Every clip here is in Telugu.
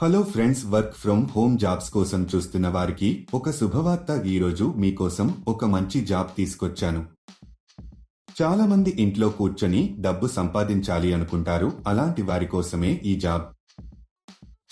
Hello friends work from home jobs కోసం చూస్తున్న వారికి ఒక శుభవార్త ఈరోజు మీకోసం ఒక మంచి జాబ్ తీసుకొచ్చాను. చాలా మంది ఇంట్లో కూర్చొని డబ్బు సంపాదించాలి అనుకుంటారు అలాంటి వారి కోసమే ఈ జాబ్.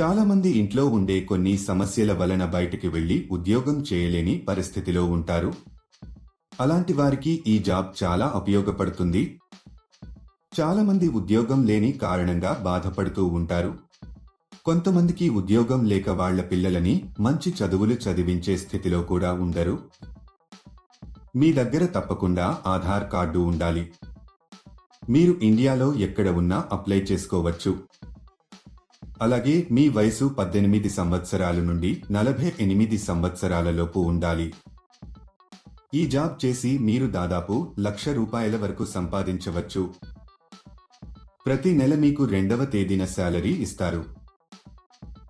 చాలా మంది ఇంట్లో ఉండే కొన్ని సమస్యల వలన బయటికి వెళ్ళి ఉద్యోగం చేయలేని పరిస్థితిలో ఉంటారు. అలాంటి వారికి ఈ జాబ్ చాలా ఉపయోగపడుతుంది. చాలా మంది ఉద్యోగం లేని కారణంగా బాధపడుతూ ఉంటారు. కొంతమందికి ఉద్యోగం లేక వాళ్ళ పిల్లలని మంచి చదువులు చదివించే స్థితిలో కూడా ఉండరు. మీ దగ్గర తప్పకుండా ఆధార్ కార్డు ఉండాలి. మీరు ఇండియాలో ఎక్కడ ఉన్నా అప్లై చేసుకోవచ్చు. అలాగే మీ వయసు పద్దెనిమిది సంవత్సరాల నుండి నలభై ఎనిమిది సంవత్సరాలలోపు ఉండాలి. ఈ జాబ్ చేసి మీరు దాదాపు లక్ష రూపాయల వరకు సంపాదించవచ్చు. ప్రతి నెల మీకు రెండవ తేదీన శాలరీ ఇస్తారు.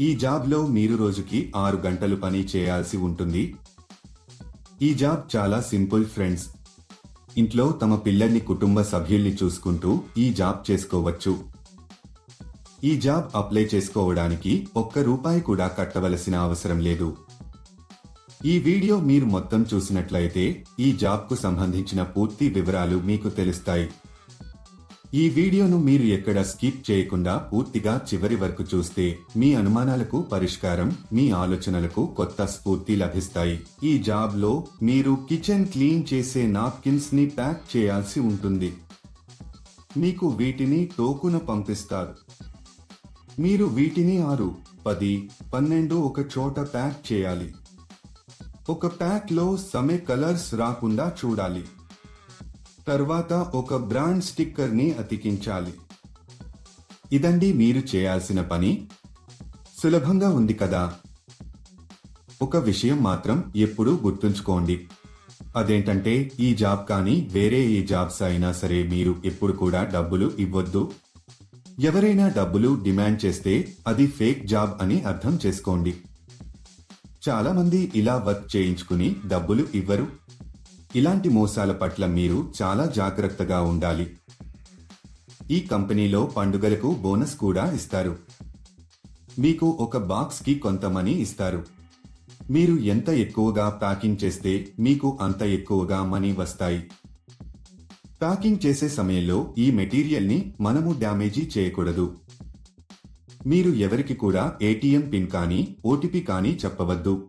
ఈ జాబ్లో మీరు రోజుకి ఆరు గంటలు పని చేయాల్సి ఉంటుంది. ఈ జాబ్ చాలా సింపుల్ ఫ్రెండ్స్. ఇంట్లో తమ పిల్లల్ని కుటుంబ సభ్యుల్ని చూసుకుంటూ ఈ జాబ్ చేసుకోవచ్చు. ఈ జాబ్ అప్లై చేసుకోవడానికి ఒక్క రూపాయి కూడా కట్టవలసిన అవసరం లేదు. ఈ వీడియో మీరు మొత్తం చూసినట్లయితే ఈ జాబ్కు సంబంధించిన పూర్తి వివరాలు మీకు తెలుస్తాయి. ఈ వీడియోను మీరు ఎక్కడ స్కిప్ చేయకుండా పూర్తిగా చివరి వరకు చూస్తే మీ అనుమానాలకు పరిష్కారం మీ ఆలోచనలకు కొత్త స్ఫూర్తి లభిస్తాయి. ఈ జాబ్లో మీరు కిచెన్ క్లీన్ చేసే నాప్కిన్స్ని ప్యాక్ చేయాల్సి ఉంటుంది. మీకు వీటిని టోకున పంపిస్తారు. మీరు వీటిని ఆరు పది పన్నెండు ఒక చోట ప్యాక్ చేయాలి. ఒక ప్యాక్లో సమే కలర్స్ రాకుండా చూడాలి. తర్వాత ఒక బ్రాండ్ స్టిక్కర్ని అతికించాలి. ఇదండి మీరు చేయాల్సిన పని. సులభంగా ఉంది కదా? ఒక విషయం మాత్రం ఎప్పుడూ గుర్తుంచుకోండి. అదేంటంటే ఈ జాబ్ కానీ వేరే ఏ జాబ్స్ అయినా సరే మీరు ఎప్పుడు కూడా డబ్బులు ఇవ్వద్దు. ఎవరైనా డబ్బులు డిమాండ్ చేస్తే అది ఫేక్ జాబ్ అని అర్థం చేసుకోండి. చాలామంది ఇలా వర్క్ చేయించుకుని డబ్బులు ఇవ్వరు. ఇలాంటి మోసాల పట్ల మీరు చాలా జాగ్రత్తగా ఉండాలి. ఈ కంపెనీలో పండుగలకు బోనస్ కూడా ఇస్తారు. మీకు ఒక బాక్స్కి కొంత మనీ ఇస్తారు. మీరు ఎంత ఎక్కువగా ప్యాకింగ్ చేస్తే మీకు అంత ఎక్కువగా మనీ వస్తాయి. ప్యాకింగ్ చేసే సమయంలో ఈ మెటీరియల్ని మనము డ్యామేజీ చేయకూడదు. మీరు ఎవరికి కూడా ఏటీఎం పిన్ కానీ ఓటీపీ కానీ చెప్పవద్దు.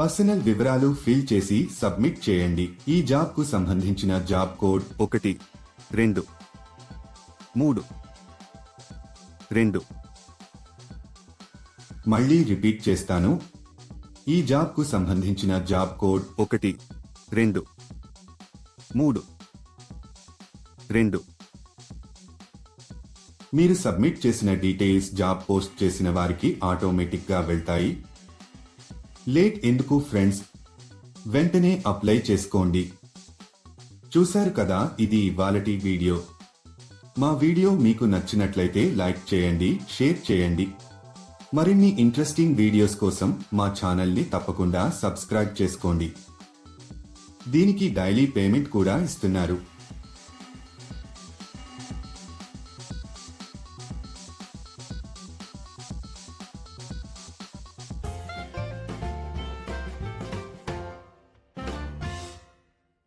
పర్సనల్ వివరాలు ఫిల్ చేసి సబ్మిట్ చేయండి. ఈ జాబ్కు సంబంధించిన జాబ్ కోడ్ ఒకటి రెండు మూడు రెండు. మళ్ళీ రిపీట్ చేస్తాను. ఈ జాబ్కు సంబంధించిన జాబ్ కోడ్ ఒకటి రెండు మూడు రెండు. మీరు సబ్మిట్ చేసిన డీటెయిల్స్ జాబ్ పోస్ట్ చేసిన వారికి ఆటోమేటిక్గా వెళ్తాయి. లేట్ ఎందుకు ఫ్రెండ్స్? వెంటనే అప్లై చేసుకోండి. చూశారు కదా ఇది ఇవాళటి వీడియో. మా వీడియో మీకు నచ్చినట్లయితే లైక్ చేయండి షేర్ చేయండి. మరిన్ని ఇంట్రెస్టింగ్ వీడియోస్ కోసం మా ఛానల్ని తప్పకుండా సబ్స్క్రైబ్ చేసుకోండి. దీనికి డైలీ పేమెంట్ కూడా ఇస్తున్నారు.